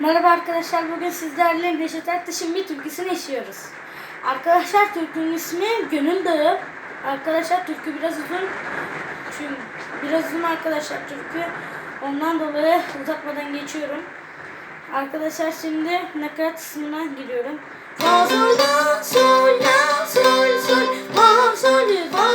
Merhaba arkadaşlar, bugün sizlerle Neşet Ertaş'ın bir türküsünü işliyoruz. Arkadaşlar türkünün ismi Gönül Dağı. Arkadaşlar türkü biraz uzun. Çünkü biraz uzun arkadaşlar türkü. Ondan dolayı uzatmadan geçiyorum. Arkadaşlar şimdi nakarat kısmına giriyorum. Fa sol la sol la sol sol fa sol fa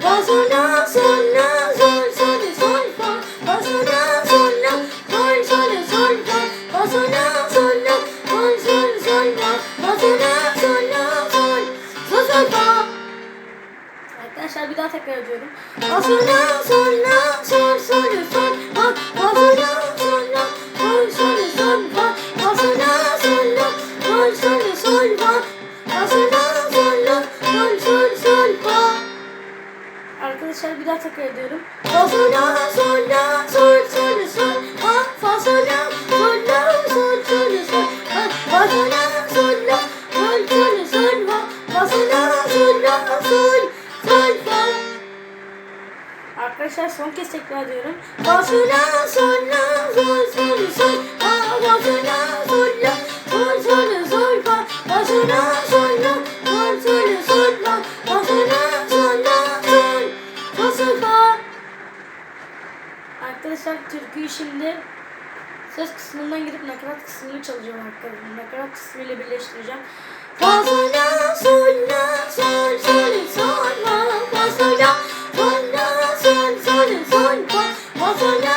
La sol la sol la sol sol sol sol la sol la sol la sol sol sol sol la sol la sol la sol sol sol la la sol la sol la sol sol sol sol Arkadaşlar bir daha tekrar ediyorum. La sol la sol la sol sol sol la arkadaşlar bir daha tekrar ediyorum. Fa sol la sol la sol sol. Sol fa fa sol la sol la sol. Sol sol fa fa sol la sol la sol. Sol sol fa fa sol la sol la sol. Sol fa Arkadaşlar son kez tekrar ediyorum. Fa sol la sol la sol sol. Sol fa fa sol la sol la sol. Sol sol fa fa sol la sol la sol sol sol. arkadaşlar türküyü şimdi ses kısmından gidip nakarat kısmını çalacağım arkadaşlar. Nakarat kısmı ile birleştireceğim. Fa sol la sol la sol sol sol fa sol la sol la sol sol sol fa fa sol la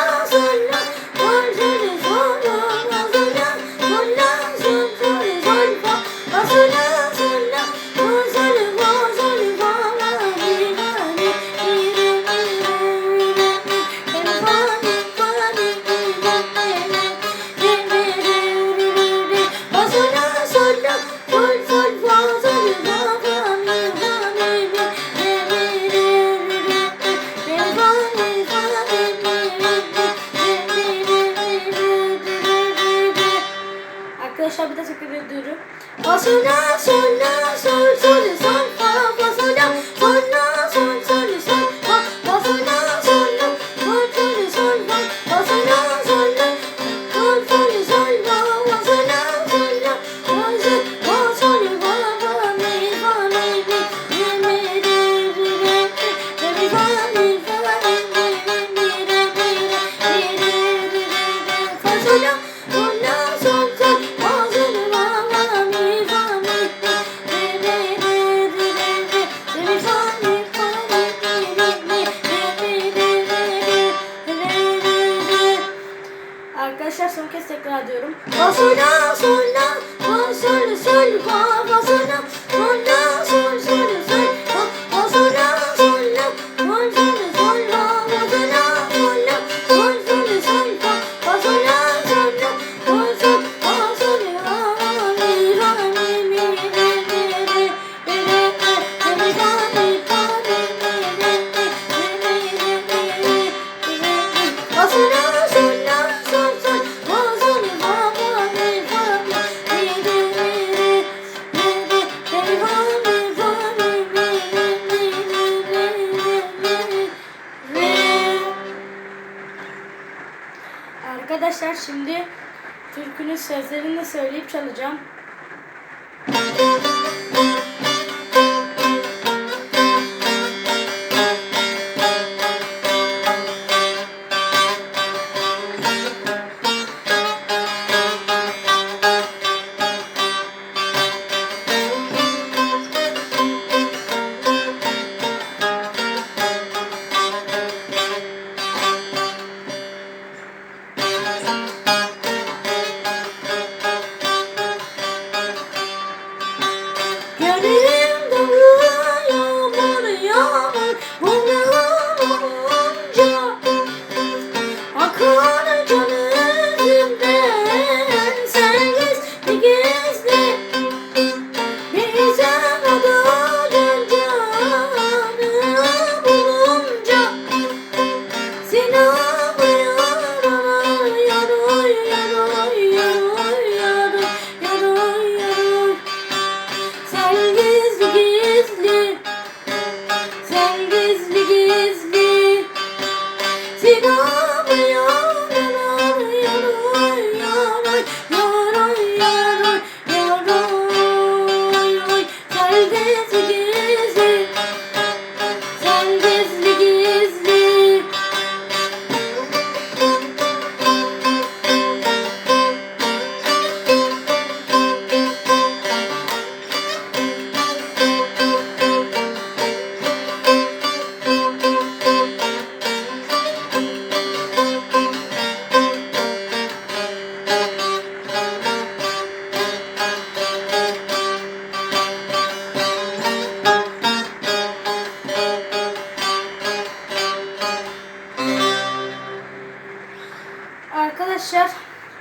Arkadaşlar şimdi türkünün sözlerini söyleyip çalacağım.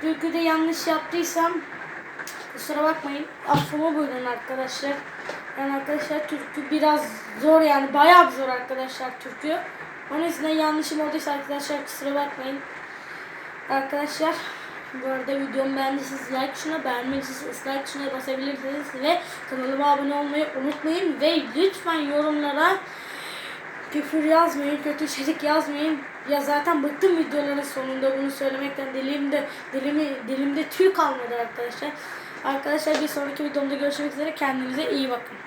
Türküde yanlış yaptıysam kusura bakmayın. Affımı buyurun arkadaşlar. Yani arkadaşlar türkü biraz zor yani bayağı zor arkadaşlar türkü. Onun yüzünden yanlışım olduysa arkadaşlar kusura bakmayın. Arkadaşlar bu arada videomu beğendiyseniz like tuşuna beğenmediyseniz like tuşuna basabilirsiniz ve kanalıma abone olmayı unutmayın ve lütfen yorumlara küfür yazmayın, kötü içerik yazmayın. Ya zaten bıktım videoların sonunda bunu söylemekten dilimde dilimi dilimde tüy kalmadı arkadaşlar. Arkadaşlar bir sonraki videomda görüşmek üzere. Kendinize iyi bakın.